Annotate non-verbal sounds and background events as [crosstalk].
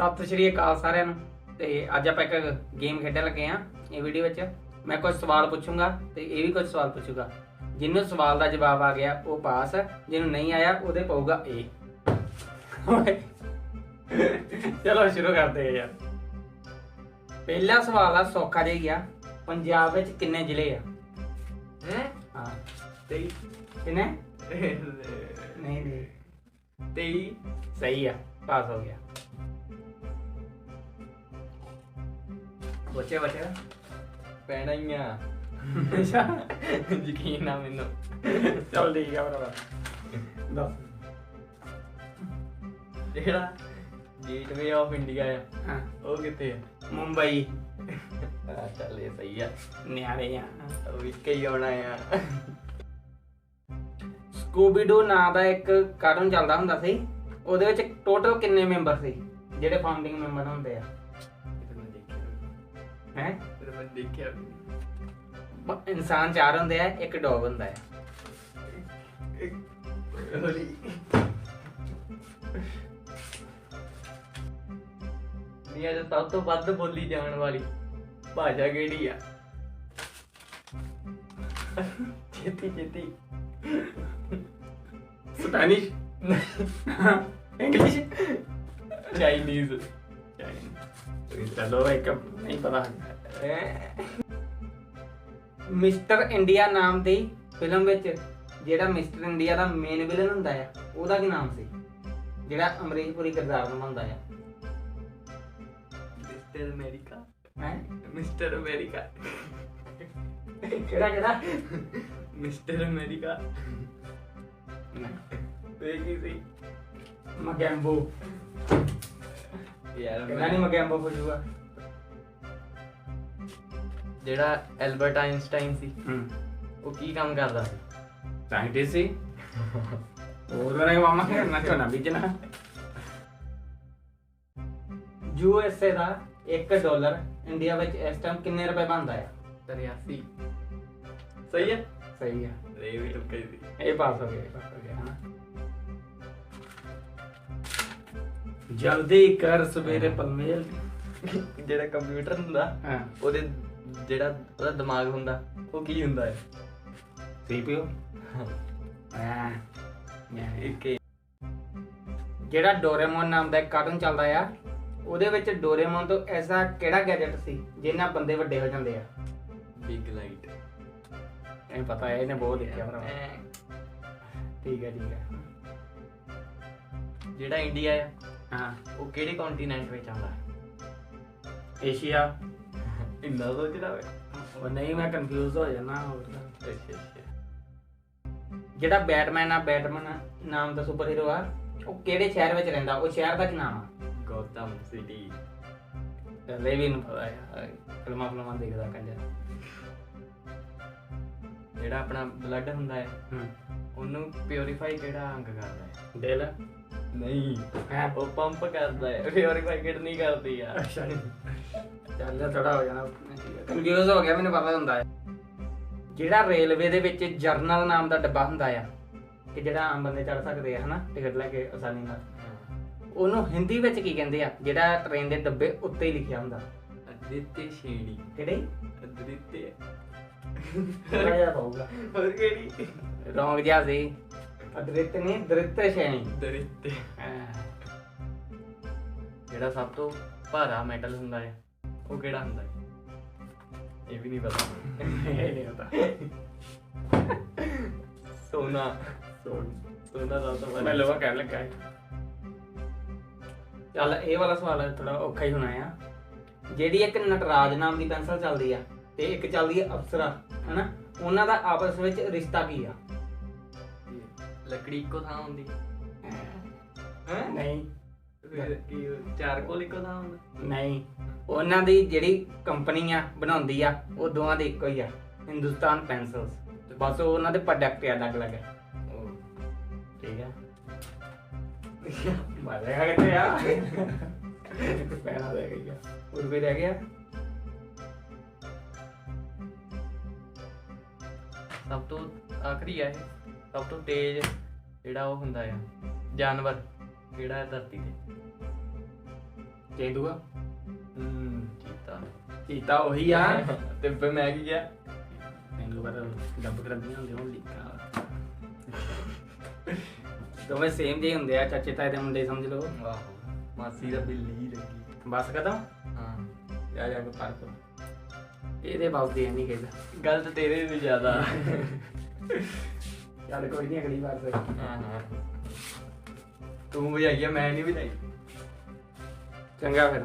ਸਤਿ ਸ਼੍ਰੀ ਅਕਾਲ ਸਾਰਿਆਂ ਨੂੰ। ਤੇ ਅੱਜ ਆਪਾਂ ਇੱਕ ਗੇਮ ਖੇਡਣ ਲੱਗੇ ਆ ਇਹ ਵੀਡੀਓ ਵਿੱਚ। ਮੈਂ ਕੁਝ ਸਵਾਲ ਪੁੱਛੂੰਗਾ ਤੇ ਇਹ ਵੀ ਕੁਝ ਸਵਾਲ ਪੁੱਛੂਗਾ। ਜਿਹਨੂੰ ਸਵਾਲ ਦਾ ਜਵਾਬ ਆ ਗਿਆ ਉਹ ਪਾਸ। ਜਿਹਨੂੰ ਨਹੀਂ ਆਇਆ ਉਹਦੇ ਪਊਗਾ ਏ ਚਲੋ ਸ਼ੁਰੂ ਕਰਦੇ ਆ ਯਾਰ। ਪਹਿਲਾ ਸਵਾਲ ਆ ਸੌਖਾ ਜਿਹਾ ਹੀ ਆ। ਪੰਜਾਬ ਵਿੱਚ ਕਿੰਨੇ ਜ਼ਿਲ੍ਹੇ ਆ? ਹੈ? ਹਾਂ। 23 ਕਿੰਨੇ? ਨਹੀਂ ਨਹੀਂ। 23 ਸਹੀ ਆ ਪਾਸ ਹੋ ਗਿਆ। ਬੱਚੇ ਬੱਚੇ ਪੈਣਾ ਹੀ ਆ। ਅੱਛਾ। ਯਕੀਨ ਆ ਮੈਨੂੰ। ਚੱਲ ਠੀਕ ਆ ਭਰਾਵਾ। ਦੱਸ। ਜਿਹੜਾ ਗੇਟਵੇ ਆਫ ਇੰਡੀਆ ਆ ਹਾਂ। ਉਹ ਕਿੱਥੇ ਆ? ਮੁੰਬਈ। ਆ ਚੱਲ ਇਹ ਸਹੀ ਆ। ਨਿਆਰੇ ਆ। ਉਹ ਵੀ ਕਈ ਆਉਣਾ ਆ। ਸਕੂਬੀ ਡੂ ਨਾਂ ਦਾ ਇੱਕ ਕਾਰਟੂਨ ਚੱਲਦਾ ਹੁੰਦਾ ਸੀ। ਉਹਦੇ ਵਿੱਚ ਟੋਟਲ ਕਿੰਨੇ ਮੈਂਬਰ ਸੀ? ਜਿਹੜੇ ਫਾਊਂਡਿੰਗ ਮੈਂਬਰ ਹੁੰਦੇ ਆ। ਹੈ। ਫਿਰ ਮੈਂ ਦੇਖਿਆ ਇਨਸਾਨ ਚਾਰ ਹੁੰਦੇ ਆ ਇੱਕ ਡੌਗ ਹੁੰਦਾ ਹੈ। ਹੋਲੀ ਦੁਨੀਆ ਦੇ ਸਭ ਤੋਂ ਵੱਧ ਬੋਲੀ ਜਾਣ ਵਾਲੀ ਭਾਸ਼ਾ ਕਿਹੜੀ ਆ? ਛੇਤੀ ਛੇਤੀ। ਸਪੈਨਿਸ਼। [laughs] ਇੰਗਲਿਸ਼। ਚਾਈਨੀਜ਼। ਚਲੋ ਇੱਕ ਨਹੀਂ ਪਤਾ ਮਿਸਟਰ ਇੰਡੀਆ ਨਾਮ ਦੀ ਫਿਲਮ ਵਿੱਚ ਜਿਹੜਾ ਮਿਸਟਰ ਇੰਡੀਆ ਦਾ ਮੇਨ ਵਿਲਨ ਹੁੰਦਾ ਆ ਉਹਦਾ ਕੀ ਨਾਮ ਸੀ? ਜਿਹੜਾ ਅਮਰੀਸ਼ ਪੁਰੀ ਕਿਰਦਾਰ ਨਿਭਾਉਂਦਾ ਆ। ਮਿਸਟਰ ਅਮਰੀਕਾ ਹੈ? ਮਿਸਟਰ ਅਮਰੀਕਾ ਕਿਹੜਾ ਕਿਹੜਾ? ਮਿਸਟਰ ਅਮਰੀਕਾ ਇਹ ਕੀ ਸੀ? ਮਗੈਂਬੋ। ਯਾਰ ਕਿਹੜਾ ਨਹੀਂ ਮਗੈਂਬੋ ਪੁੱਛੂਗਾ ਜਿਹੜਾ ਐਲਬਰਟ ਆਇਨਸਟਾਈਨ ਸੀ ਹੂੰ। ਉਹ ਕੀ ਕੰਮ ਕਰਦਾ ਸੀ? ਸਾਇੰਟਿਸਟ ਸੀ। [laughs] ਉਹਦਾ ਨੇ ਮਾਮਾ ਕਰਨਾ ਝੋਨਾ ਬੀਜਣਾ। ਯੂਐਸਏ ਦਾ 1 ਡਾਲਰ ਇੰਡੀਆ ਵਿੱਚ ਇਸ ਟਾਈਮ ਕਿੰਨੇ ਰੁਪਏ ਬਣਦਾ ਆ? 83 ਸਹੀ ਹੈ ਸਹੀ ਆ। ਇਹ ਵੀ ਤੁੱਕਾ ਹੀ ਸੀ। ਇਹ ਪਾਸ ਹੋ ਗਿਆ ਇਹ ਪਾਸ ਹੋ ਗਿਆ ਹਾਂ ਜਲਦੀ ਕਰ ਸਵੇਰੇ ਪਲਮੇਲ ਜਿਹੜਾ ਕੰਪਿਊਟਰ ਹੁੰਦਾ ਹਾਂ। ਉਹਦੇ ਜਿਹੜਾ ਉਹਦਾ ਦਿਮਾਗ ਹੁੰਦਾ ਉਹ ਕੀ ਹੁੰਦਾ ਹੈ? ਸੀਪੀਯੂ ਹਾਂ। ਇੱਕ ਜਿਹੜਾ ਡੋਰੇਮੋਨ ਨਾਮ ਦਾ ਇੱਕ ਕਾਰਟੂਨ ਚੱਲਦਾ ਆ ਉਹਦੇ ਵਿੱਚ ਡੋਰੇਮੋਨ ਤੋਂ ਐਸਾ ਕਿਹੜਾ ਗੈਜਟ ਸੀ ਜਿਹਨਾਂ ਬੰਦੇ ਵੱਡੇ ਹੋ ਜਾਂਦੇ ਆ? ਬਿਗ ਲਾਈਟ ਇਹ ਪਤਾ ਹੈ ਇਹਨੇ ਬਹੁਤ ਦੇਖਿਆ ਭਰਾ ਠੀਕ ਹੈ ਠੀਕ ਹੈ। ਜਿਹੜਾ ਇੰਡੀਆ ਆ ਹਾਂ। ਉਹ ਕਿਹੜੇ ਕੰਟੀਨੈਂਟ ਵਿੱਚ ਆਉਂਦਾ? ਏਸ਼ੀਆ। ਇੰਨਾ ਸੋਚਦਾ ਵੇ। ਉਹ ਨਹੀਂ ਮੈਂ ਕਨਫਿਊਜ਼ ਹੋ ਜਾਣਾ ਹੋਰ ਤਾਂ। ਅੱਛਾ ਅੱਛਾ। ਜਿਹੜਾ ਬੈਟਮੈਨ ਆ ਬੈਟਮੈਨ ਨਾਮ ਦਾ ਸੁਪਰ ਹੀਰੋ ਆ ਉਹ ਕਿਹੜੇ ਸ਼ਹਿਰ ਵਿੱਚ ਰਹਿੰਦਾ? ਉਹ ਸ਼ਹਿਰ ਦਾ ਕੀ ਨਾਮ ਆ? Gotham city. ਲੈ ਵੀ ਨੂੰ ਪਤਾ ਹੈ ਫਿਲਮਾਂ ਫਿਲਮਾਂ ਦੇਖਦਾ ਕੰਜਾ ਜਿਹੜਾ ਆਪਣਾ ਬਲੱਡ ਹੁੰਦਾ ਹੈ ਹੂੰ। ਉਹਨੂੰ ਪਿਉਰੀਫਾਈ ਕਿਹੜਾ ਅੰਗ ਕਰਦਾ ਹੈ? ਦਿਲ। ਨਹੀਂ। ਹੈ? ਉਹ ਪੰਪ ਕਰਦਾ ਹੈ। ਪਿਉਰੀਫਾਈ ਕਿਡਨੀ ਕਰਦੀ ਆ। ਅੱਛਾ। ਚੱਲ ਥੋੜਾ ਹੋ ਜਾਣਾ। ਕਨਫਿਊਜ਼ ਹੋ ਗਿਆ ਮੈਨੂੰ ਪਤਾ ਹੁੰਦਾ ਹੈ। ਜਿਹੜਾ ਰੇਲਵੇ ਦੇ ਵਿੱਚ ਜਰਨਲ ਨਾਮ ਦਾ ਡੱਬਾ ਹੁੰਦਾ ਆ ਕਿ ਜਿਹੜਾ ਆਮ ਬੰਦੇ ਚੜ ਸਕਦੇ ਆ ਹਨਾ? ਟਿਕਟ ਲੈ ਕੇ ਆਸਾਨੀ ਨਾਲ। ਉਹਨੂੰ ਹਿੰਦੀ ਵਿੱਚ ਕੀ ਕਹਿੰਦੇ ਆ? ਜਿਹੜਾ ਟ੍ਰੇਨ ਦੇ ਡੱਬੇ ਉੱਤੇ ਹੀ ਲਿਖਿਆ ਹੁੰਦਾ। ਅਦਿੱਤੇ ਸ਼ੇੜੀ ਕਿਹੜੇ? ਅਦਿੱਤੇ ਜਿਹਾ ਪਊਗਾ ਹੋਰ ਕਿਹੜੀ? ਰੌਂਗ ਜਿਹਾ ਸੀ। ਅਦ੍ਰਿਤ ਨਹੀਂ ਦ੍ਰਿਤ ਸ਼ੈਣੀ। ਦਰਿੱਤੇ। ਜਿਹੜਾ ਸਭ ਤੋਂ ਭਾਰਾ ਮੈਟਲ ਹੁੰਦਾ ਹੈ ਉਹ ਕਿਹੜਾ ਹੁੰਦਾ ਹੈ? ਇਹ ਵੀ ਨਹੀਂ ਪਤਾ। ਇਹ ਨਹੀਂ ਪਤਾ। ਸੋਨਾ। ਸੋਨਾ। ਦਾ ਤਾਂ ਮੈਂ ਲੋਹਾ ਕਹਿਣ ਲੱਗਾ ਹੈ। ਚੱਲ ਇਹ ਵਾਲਾ ਸਵਾਲ ਥੋੜਾ ਔਖਾ ਹੀ ਹੋਣਾ ਆ। ਜਿਹੜੀ ਇੱਕ ਨਟਰਾਜ ਨਾਮ ਦੀ ਪੈਨਸਲ ਚੱਲਦੀ ਆ ਤੇ ਇੱਕ ਚੱਲਦੀ ਆ ਅਪਸਰਾ ਹਨਾ? ਉਹਨਾਂ ਦਾ ਆਪਸ ਵਿੱਚ ਰਿਸ਼ਤਾ ਕੀ ਆ? ਲੱਕੜੀ ਇੱਕੋ ਥਾਂ ਹੁੰਦੀ। ਹੈ? ਨਹੀਂ। ਚਾਰ ਕੋਲ ਇੱਕੋ ਥਾਂ ਹੁੰਦਾ? ਨਹੀਂ। ਉਹਨਾਂ ਦੀ ਜਿਹੜੀ ਕੰਪਨੀ ਆ ਬਣਾਉਂਦੀ ਆ ਉਹ ਦੋਵਾਂ ਦੇ ਇੱਕੋ ਹੀ ਆ। ਹਿੰਦੁਸਤਾਨ ਪੈਨਸਲਸ। ਬਸ ਉਹ ਉਹਨਾਂ ਦੇ ਪ੍ਰੋਡਕਟ ਅਲੱਗ-ਅਲੱਗ ਹੈ ਉਹ ਠੀਕ ਹੈ ਮਾਰੇਗਾ ਕਿਤੇ ਆ ਪੈਣਾ ਦੇ ਗਿਆ ਹੋਰ ਵੀ ਰਹਿ ਗਿਆ? ਸਭ ਤੋਂ ਆਖਰੀ ਆ ਇਹ। ਸਭ ਤੋਂ ਤੇਜ਼ ਜਿਹੜਾ ਉਹ ਹੁੰਦਾ ਆ ਜਾਨਵਰ ਕਿਹੜਾ ਹੈ ਧਰਤੀ ਤੇ। ਕੇਂਦੂਆ ਹੂੰ ਚੀਤਾ। ਚੀਤਾ ਉਹੀ ਆ। ਤੇ ਫਿਰ ਮੈਂ ਕੀ ਕਿਹਾ? ਕੇਂਦੂਆ ਤਾਂ ਡੱਬ ਕਰਦੀਆਂ ਹੁੰਦੇ ਹੁਣ ਲਿਖਾ ਦੋਵੇਂ ਸੇਮ ਜਿਹੇ ਹੁੰਦੇ ਆ ਚਾਚੇ ਤਾਏ ਦੇ ਮੁੰਡੇ ਸਮਝ ਲਓ। ਆਹੋ ਮਾਸੀ ਦਾ ਬਿੱਲੀ ਹੀ ਲੱਗੀ ਬਸ ਕਦਮ ਹਾਂ। ਜਾ ਜਾ ਕੇ ਫ਼ਰਕ। ਇਹਦੇ ਬਲਦੇ ਨਹੀਂ ਕਹਿੰਦਾ ਗੱਲ ਤਾਂ ਤੇਰੇ ਵੀ ਜ਼ਿਆਦਾ। ਚੱਲ ਕੋਈ ਨਹੀਂ ਅਗਲੀ ਵਾਰ ਫਿਰ। ਹਾਂ ਹਾਂ। ਤੂੰ ਵਜਾਈ ਆ, ਮੈਂ ਨਹੀਂ ਵਜਾਈ ਚੰਗਾ ਫਿਰ।